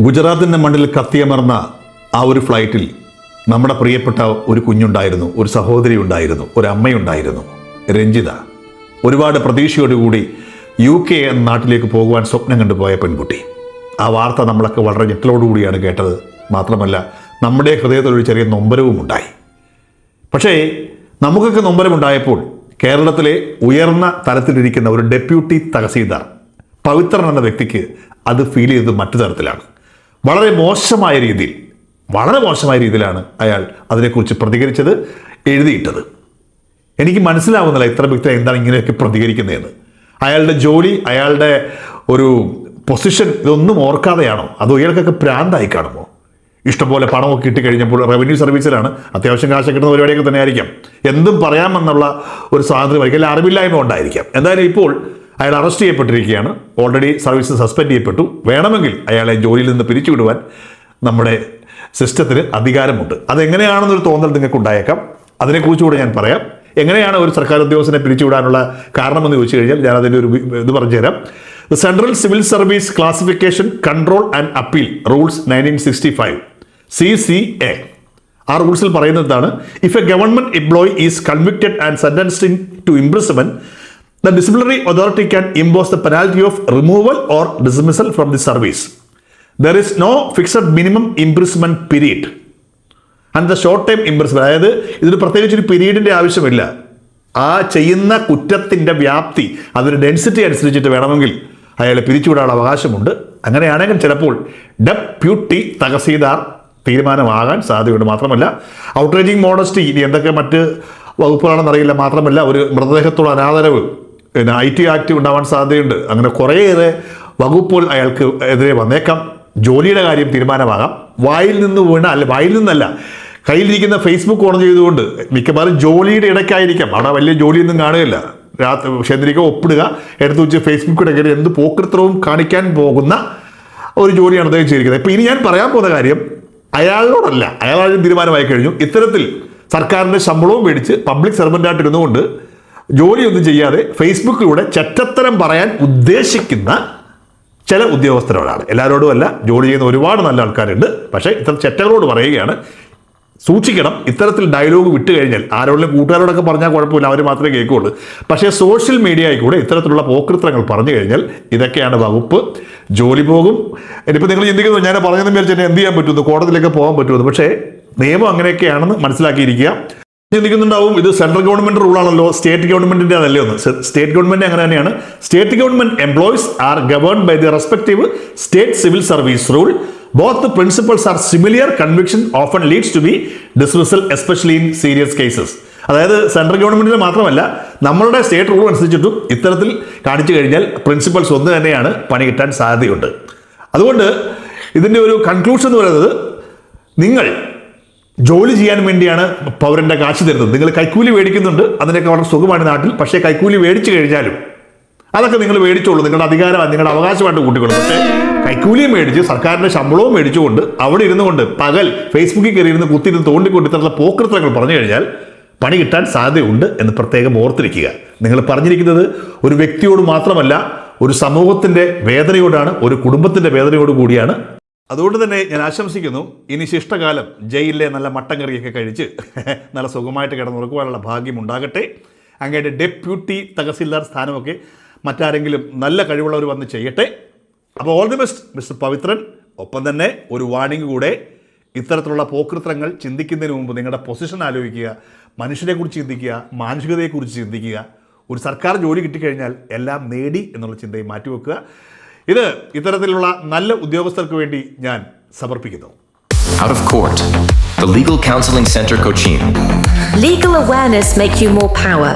ഗുജറാത്തിന്റെ മണ്ണിൽ കത്തിയമർന്ന ആ ഒരു ഫ്ലൈറ്റിൽ നമ്മുടെ പ്രിയപ്പെട്ട ഒരു കുഞ്ഞുണ്ടായിരുന്നു ഒരു സഹോദരി ഉണ്ടായിരുന്നു ഒരു അമ്മയുണ്ടായിരുന്നു രഞ്ജിത. ഒരുപാട് പ്രതീക്ഷയോടുകൂടി യു കെ എന്ന നാട്ടിലേക്ക് പോകുവാൻ സ്വപ്നം കണ്ടുപോയ പെൺകുട്ടി. ആ വാർത്ത നമ്മളൊക്കെ വളരെ ഞെട്ടലോടുകൂടിയാണ് കേട്ടത്. മാത്രമല്ല നമ്മുടെ ഹൃദയത്തിൽ ഒരു ചെറിയ നൊമ്പരവും ഉണ്ടായി. പക്ഷേ നമുക്കൊക്കെ നൊമ്പരമുണ്ടായപ്പോൾ കേരളത്തിലെ ഉയർന്ന തലത്തിലിരിക്കുന്ന ഒരു ഡെപ്യൂട്ടി തഹസീൽദാർ പവിത്രൻ എന്ന വ്യക്തിക്ക് അത് ഫീൽ ചെയ്തത് മറ്റു തരത്തിലാണ്. വളരെ മോശമായ രീതിയിൽ വളരെ മോശമായ രീതിയിലാണ് അയാൾ അതിനെക്കുറിച്ച് പ്രതികരിച്ചത് എഴുതിയിട്ടത്. എനിക്ക് മനസ്സിലാവുന്നില്ല ഇത്ര വ്യക്തി എന്താണ് ഇങ്ങനെയൊക്കെ പ്രതികരിക്കുന്നതെന്ന്. അയാളുടെ ജോലി അയാളുടെ ഒരു പൊസിഷൻ ഇതൊന്നും ഓർക്കാതെയാണോ? അത് ഇയാൾക്കൊക്കെ പ്രാന്തായി കാണുമോ? ഇഷ്ടംപോലെ പണമൊക്കെ കിട്ടിക്കഴിഞ്ഞപ്പോൾ റവന്യൂ സർവീസിലാണ്. അത്യാവശ്യം കാശ് കിട്ടുന്ന പരിപാടിയൊക്കെ തന്നെ ആയിരിക്കാം എന്തും പറയാമെന്നുള്ള ഒരു സ്വാതന്ത്ര്യമായിരിക്കും. അല്ലെങ്കിൽ അറിവില്ലായ്മ ഉണ്ടായിരിക്കാം. എന്തായാലും ഇപ്പോൾ അയാൾ അറസ്റ്റ് ചെയ്യപ്പെട്ടിരിക്കുകയാണ്. ഓൾറെഡി സർവീസ് സസ്പെൻഡ് ചെയ്യപ്പെട്ടു. വേണമെങ്കിൽ അയാളെ ജോലിയിൽ നിന്ന് പിരിച്ചുവിടുവാൻ നമ്മുടെ സിസ്റ്റത്തിന് അധികാരമുണ്ട്. അതെങ്ങനെയാണെന്നൊരു തോന്നൽ നിങ്ങൾക്ക് ഉണ്ടായേക്കാം അതിനെക്കുറിച്ചുകൂടെ ഞാൻ പറയാം. എങ്ങനെയാണ് ഒരു സർക്കാർ ഉദ്യോഗസ്ഥനെ പിരിച്ചുവിടാനുള്ള കാരണമെന്ന് ചോദിച്ചു കഴിഞ്ഞാൽ ഞാൻ അതിന്റെ ഒരു ഇത് പറഞ്ഞുതരാം. Central civil service classification control and appeal rules nineteen sixty five C C A ആ റൂൾസിൽ പറയുന്നതാണ് if a government employee is convicted and sentenced to imprisonment the disciplinary authority can impose the penalty of removal or dismissal from the service there is no fixed minimum imprisonment period and the short time imprisonment അതായത് ഇതിന് പ്രത്യേകിച്ച് ഒരു പീരീഡിന്റെ ആവശ്യമില്ല. ആ ചെയ്യുന്ന കുറ്റത്തിന്റെ വ്യാപ്തി അതിന്റെ density അനുസരിച്ചിട്ട് വേണമെങ്കിൽ അയാളെ പിരിച്ചുവിടാനുള്ള അവകാശമുണ്ട്. അങ്ങനെയാണെങ്കിൽ ചിലപ്പോൾ ഡെപ്യൂട്ടി തഹസീൽദാർ തീരുമാനമാകാൻ സാധ്യതയുണ്ട് മാത്രമല്ല. ഔട്ട്റേജിങ് മോഡസ്റ്റി ഇനി എന്തൊക്കെ മറ്റ് വകുപ്പുകളാണെന്നറിയില്ല മാത്രമല്ല ഒരു മൃതദേഹത്തോട് അനാദരവ് പിന്നെ ഐ ടി ആക്ട് ഉണ്ടാവാൻ സാധ്യതയുണ്ട്. അങ്ങനെ കുറേയേറെ വകുപ്പുകൾ അയാൾക്ക് എതിരെ വന്നേക്കാം. ജോലിയുടെ കാര്യം തീരുമാനമാകാം. വായിൽ നിന്ന് വീണ അല്ല വായിൽ നിന്നല്ല കയ്യിലിരിക്കുന്ന ഫേസ്ബുക്ക് ഓൺ ചെയ്തുകൊണ്ട് മിക്കവാറും ജോലിയുടെ ഇടയ്ക്കായിരിക്കാം. അവിടെ വലിയ ജോലിയൊന്നും കാണുകയില്ല. രാത്രി ക്ഷേത്രിക ഒപ്പിടുക എടുത്തു വെച്ച് ഫേസ്ബുക്കിടെ കയറി എന്ത് പോക്കൃത്രവും കാണിക്കാൻ പോകുന്ന ഒരു ജോലിയാണ് അദ്ദേഹം ചെയ്തിരിക്കുന്നത്. ഇപ്പം ഇനി ഞാൻ പറയാൻ പോകുന്ന കാര്യം അയാളോടല്ല അയാളുടെ തീരുമാനമായി കഴിഞ്ഞു. ഇത്തരത്തിൽ സർക്കാരിന്റെ ശമ്പളവും മേടിച്ച് പബ്ലിക് സെർവന്റായിട്ട് ഇരുന്നുകൊണ്ട് ജോലിയൊന്നും ചെയ്യാതെ ഫേസ്ബുക്കിലൂടെ ചറ്റത്തരം പറയാൻ ഉദ്ദേശിക്കുന്ന ചില ഉദ്യോഗസ്ഥരോടാണ് എല്ലാവരോടും അല്ല ജോലി ചെയ്യുന്ന ഒരുപാട് നല്ല ആൾക്കാരുണ്ട്. പക്ഷേ ഇത്തരം ചെറ്റകളോട് പറയുകയാണ് സൂക്ഷിക്കണം ഇത്തരത്തിൽ ഡയലോഗ് വിട്ട് കഴിഞ്ഞാൽ. ആരോടും കൂട്ടുകാരോടൊക്കെ പറഞ്ഞാൽ കുഴപ്പമില്ല അവർ മാത്രമേ കേൾക്കുകയുള്ളൂ. പക്ഷേ സോഷ്യൽ മീഡിയയിൽ കൂടെ ഇത്തരത്തിലുള്ള പോക്കൃത്രങ്ങൾ പറഞ്ഞു കഴിഞ്ഞാൽ ഇതൊക്കെയാണ് വകുപ്പ്. ജോലി പോകും. ഇനിയിപ്പോൾ നിങ്ങൾ ചിന്തിക്കുന്നു ഞാൻ പറഞ്ഞതെന്ന് വിചാരിച്ചാൽ എന്ത് ചെയ്യാൻ പറ്റുന്നു കോടതിയിലേക്ക് പോകാൻ പറ്റുമെന്ന്. പക്ഷേ നിയമം അങ്ങനെയൊക്കെയാണെന്ന് മനസ്സിലാക്കിയിരിക്കുക. ചിന്തിക്കുന്നുണ്ടാവും ഇത് സെൻട്രൽ ഗവൺമെന്റ് റൂളാണല്ലോ സ്റ്റേറ്റ് ഗവൺമെന്റിന്റെ അതല്ലേ ഒന്ന്. സ്റ്റേറ്റ് ഗവൺമെന്റ് അങ്ങനെ തന്നെയാണ്. State government employees are govern by the respective state civil service rule both principles are similar conviction often leads to be dismissal especially in serious cases അതായത് central ഗവൺമെന്റിന് മാത്രമല്ല നമ്മളുടെ state rule അനുസരിച്ചിട്ടും ഇത്തരത്തിൽ കാണിച്ചു കഴിഞ്ഞാൽ principles ഒന്ന് തന്നെയാണ് പണി കിട്ടാൻ സാധ്യതയുണ്ട്. അതുകൊണ്ട് ഇതിന്റെ ഒരു കൺക്ലൂഷൻ എന്ന് പറയുന്നത് നിങ്ങൾ ജോലി ചെയ്യാൻ വേണ്ടിയാണ് പൗരന്റെ കാശ് തരുന്നത്. നിങ്ങൾ കൈക്കൂലി മേടിക്കുന്നുണ്ട് അതിനൊക്കെ വളരെ സുഖമാണ് നാട്ടിൽ. പക്ഷേ കൈക്കൂലി മേടിച്ചു കഴിഞ്ഞാലും അതൊക്കെ നിങ്ങൾ മേടിച്ചോളൂ. നിങ്ങളുടെ അധികാരമാണ് നിങ്ങളുടെ അവകാശമായിട്ട് കൂട്ടിക്കൊള്ളു. പക്ഷേ കൈക്കൂലിയും മേടിച്ച് സർക്കാരിന്റെ ശമ്പളവും മേടിച്ചുകൊണ്ട് അവിടെ ഇരുന്നു കൊണ്ട് പകൽ ഫേസ്ബുക്കിൽ കയറി ഇരുന്ന് കുത്തിരുന്ന് തോണ്ടിക്കൊണ്ട് ഇത്തരത്തിലുള്ള പോക്കൃത്തങ്ങൾ പറഞ്ഞു കഴിഞ്ഞാൽ പണി കിട്ടാൻ സാധ്യതയുണ്ട് എന്ന് പ്രത്യേകം ഓർത്തിരിക്കുക. നിങ്ങൾ പറഞ്ഞിരിക്കുന്നത് ഒരു വ്യക്തിയോട് മാത്രമല്ല ഒരു സമൂഹത്തിന്റെ വേദനയോടാണ് ഒരു കുടുംബത്തിന്റെ വേദനയോട് കൂടിയാണ് അതുകൊണ്ട് തന്നെ ഞാൻ ആശംസിക്കുന്നു. ഇനി ശിഷ്ടകാലം ജയിലിലെ നല്ല മട്ടൻ കറിയൊക്കെ കഴിച്ച് നല്ല സുഖമായിട്ട് കിടന്നുറക്കുവാനുള്ള ഭാഗ്യം ഉണ്ടാകട്ടെ അങ്ങയുടെ ഡെപ്യൂട്ടി തഹസിൽദാർ സ്ഥാനമൊക്കെ മറ്റാരെങ്കിലും നല്ല കഴിവുള്ളവർ വന്ന് ചെയ്യട്ടെ. അപ്പോൾ all the best mister Pavithran. ഒപ്പം തന്നെ ഒരു വാണിംഗ് കൂടെ. ഇത്തരത്തിലുള്ള പോക്കൃത്രങ്ങൾ ചിന്തിക്കുന്നതിന് മുമ്പ് നിങ്ങളുടെ പൊസിഷൻ ആലോചിക്കുക മനുഷ്യരെക്കുറിച്ച് ചിന്തിക്കുക മാനുഷികതയെക്കുറിച്ച് ചിന്തിക്കുക. ഒരു സർക്കാർ ജോലി കിട്ടിക്കഴിഞ്ഞാൽ എല്ലാം നേടി എന്നുള്ള ചിന്തയെ മാറ്റിവെക്കുക. ഇത് ഇത്തരത്തിലുള്ള നല്ല ഉദ്യോഗസ്ഥർക്ക് വേണ്ടി ഞാൻ സമർപ്പിക്കുന്നു Out of Court, the Legal Counseling Center Cochin. Legal awareness make you more power.